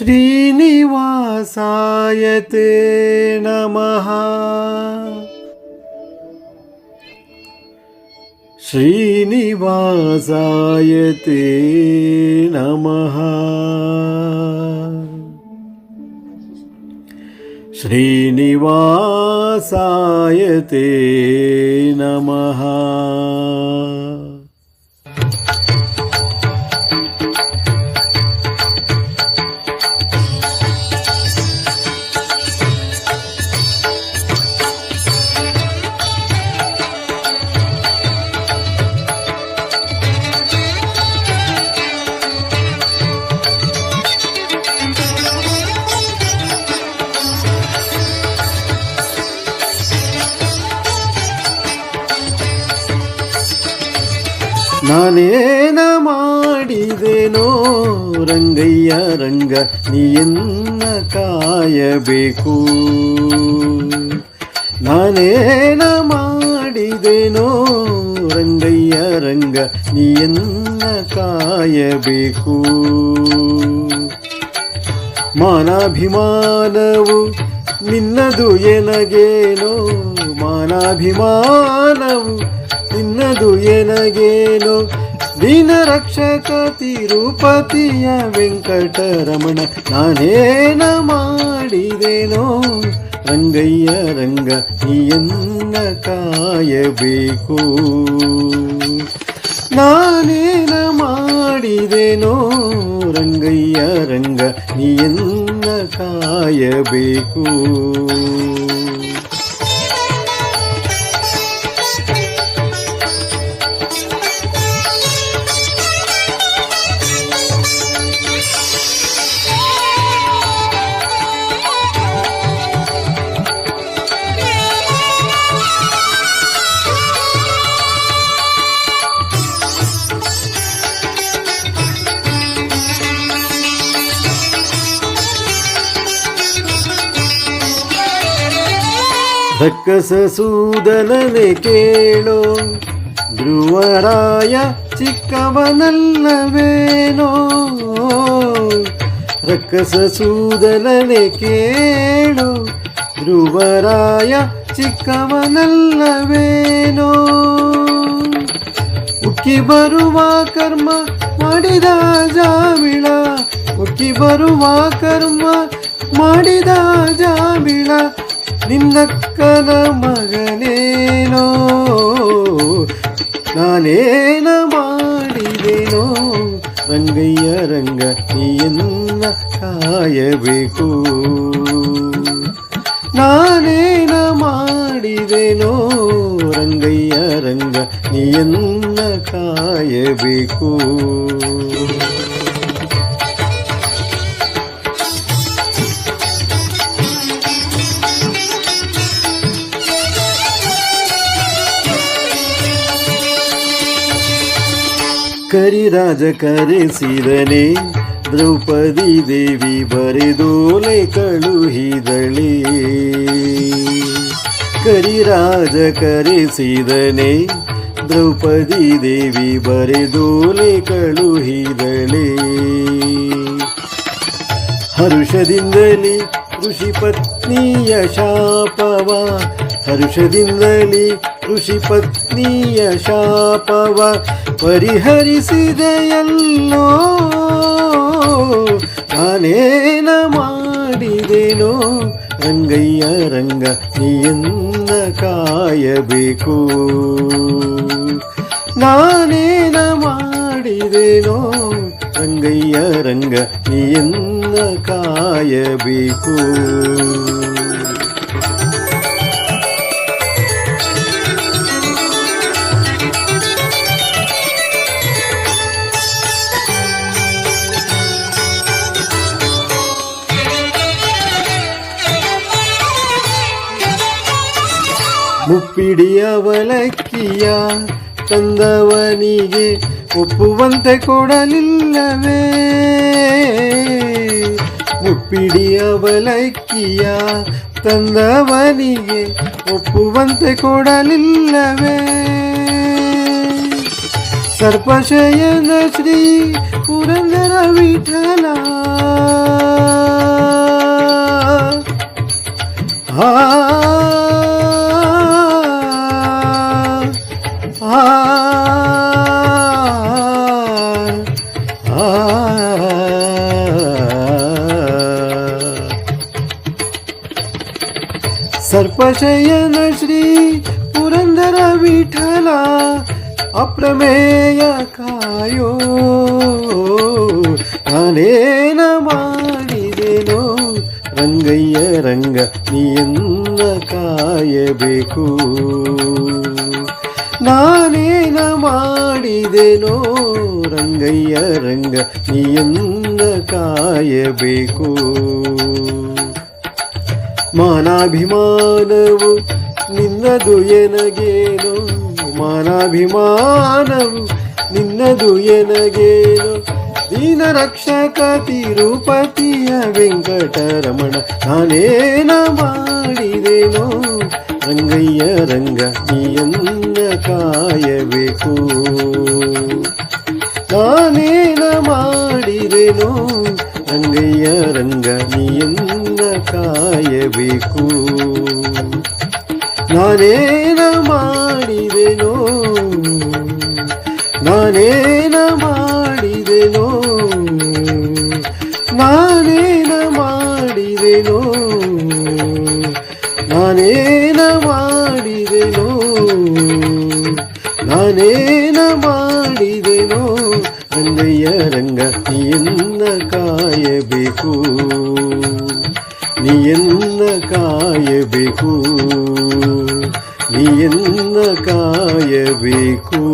श्रीनिवासाय ते नमः। श्रीनिवासाय ते नमः। श्रीनिवासाय ते नमः ನಾನೇನ ಮಾಡಿದೆನೋ ರಂಗಯ್ಯ ರಂಗ ನೀಯನ್ನ ಕಾಯಬೇಕು? ನಾನೇನ ಮಾಡಿದೆನೋ ರಂಗಯ್ಯ ರಂಗ ನೀಯನ್ನ ಕಾಯಬೇಕು? ಮಾನಾಭಿಮಾನವು ನಿನ್ನದು ಎನಗೇನೋ, ಮಾನಾಭಿಮಾನವು ನಿನ್ನದು ಎನಗೇನು ದೀನ ರಕ್ಷಕ ತಿರುಪತಿಯ ವೆಂಕಟರಮಣ, ನಾನೇನ ಮಾಡಿದೆನೋ? ರಂಗಯ್ಯ, ರಂಗ, ನೀಯನ್ನ ಕಾಯಬೇಕು. ನಾನೇನ ಮಾಡಿದೆನೋ? ರಂಗಯ್ಯ, ರಂಗ, ನೀಯನ್ನ ಕಾಯಬೇಕು. ಸೂದನನೆ ಕೇಳೋ. ಧ್ರುವರಾಯ ಚಿಕ್ಕವನಲ್ಲವೇನೋ. ರಕ್ಕಸ ಸೂದನನೆ ಕೇಳೋ. ಧ್ರುವರಾಯ ಚಿಕ್ಕವನಲ್ಲವೇನೋ. ಉಕ್ಕಿ ಬರುವ ಕರ್ಮ ಮಾಡಿದ ಜಾಮಿಳ. ಉಕ್ಕಿ ಬರುವ ಕರ್ಮ ಮಾಡಿದ ಜಾಮಿಳ. ನಿನ್ನಕ್ಕನ ಮಗನೇನೋ ನಾನೇನ ಮಾಡಿದೆನೋ ರಂಗಯ್ಯ ರಂಗ ನೀಯನ್ನ ಕಾಯಬೇಕು ನಾನೇನ ಮಾಡಿದೆನೋ ರಂಗಯ್ಯ ರಂಗ ನೀಯನ್ನ ಕಾಯಬೇಕು ಕರಿರಾಜ ಕರೆಸಿದನೆ ದ್ರೌಪದಿ ದೇವಿ ಬರೆದೋಲೆ ಕಳುಹಿದಳೆ ಕರಿರಾಜ ಕರೆಸಿದನೆ ದ್ರೌಪದಿ ದೇವಿ ಬರೆದೋಲೆ ಕಳುಹಿದಳೆ ಹರುಷದಿಂದಲೇ ಋಷಿ ಪತ್ನಿಯ ಶಾಪವ, ಹರುಷದಿಂದಲೇ ಋಷಿ ಪತ್ನಿಯ ಶಾಪವ ಪರಿಹರಿಸಿದೆಯಲ್ಲೋ? ನಾನೇನ ಮಾಡಿದೆನೋ ರಂಗಯ್ಯ, ರಂಗ, ನೀಯನ್ನ ಕಾಯಬೇಕು. ನಾನೇನ ಮಾಡಿದೆನೋ ರಂಗಯ್ಯ, ರಂಗ, ನೀಯನ್ನ ಕಾಯಬೇಕು. ಮುಪ್ಪಿಡಿ ಅವಲಕ್ಕಿಯ ತಂದವನಿಗೆ ಒಪ್ಪುವಂತೆ ಕೊಡಲಿಲ್ಲವೇ ಮುಪ್ಪಿಡಿ ಅವಲಕ್ಕಿಯ ತಂದವನಿಗೆ ಒಪ್ಪುವಂತೆ ಕೊಡಲಿಲ್ಲವೇ ಸರ್ಪಶಯನ ಶ್ರೀ ಪುರಂದರ ವಿಠಲ ಆ ಆ ಸರ್ಪಶಯನ ಶ್ರೀ ಪುರಂದರ ವಿಠಲ ಅಪ್ರಮೇಯ ಕಾಯೋ ನಾನೇನ ಮಾಡಿದೆನೋ ರಂಗಯ್ಯ ರಂಗ ನೀಯನ್ನ ಕಾಯಬೇಕು ನಾನೇನ ಮಾಡಿದೆನೋ ರಂಗಯ್ಯ ರಂಗ ನೀಯನ್ನ ಕಾಯಬೇಕು ಮಾನಾಭಿಮಾನವು ನಿನ್ನದು ಎನಗೇನು? ಮಾನಾಭಿಮಾನವು ನಿನ್ನದು ಎನಗೇನು? ದೀನ ರಕ್ಷಕ ತಿರುಪತಿಯ ವೆಂಕಟರಮಣ, ನಾನೇನ ಮಾಡಿದೆನೋ? ರಂಗಯ್ಯ, ರಂಗ, ನೀಯನ್ನ ಕಾಯಬೇಕು. ನಾನೇನ ಮಾಡಿದೆನೋ? ರಂಗಯ್ಯ ರಂಗ ನೀಯನ್ನ ಕಾಯಬೇಕು ನಾನೇನ ಮಾಡಿದೆನೋ ನಾನೇನ ಮಾಡಿದೆನೋ ನಾನೇನ ಮಾಡಿದೆನೋ ನಾನೇನ ಮಾಡಿದೆನೋ ನಾನೇನ ನೀಯನ್ನ ಕಾಯಬೇಕು? ನೀಯನ್ನ ಕಾಯಬೇಕು? ನೀಯನ್ನ ಕಾಯಬೇಕು?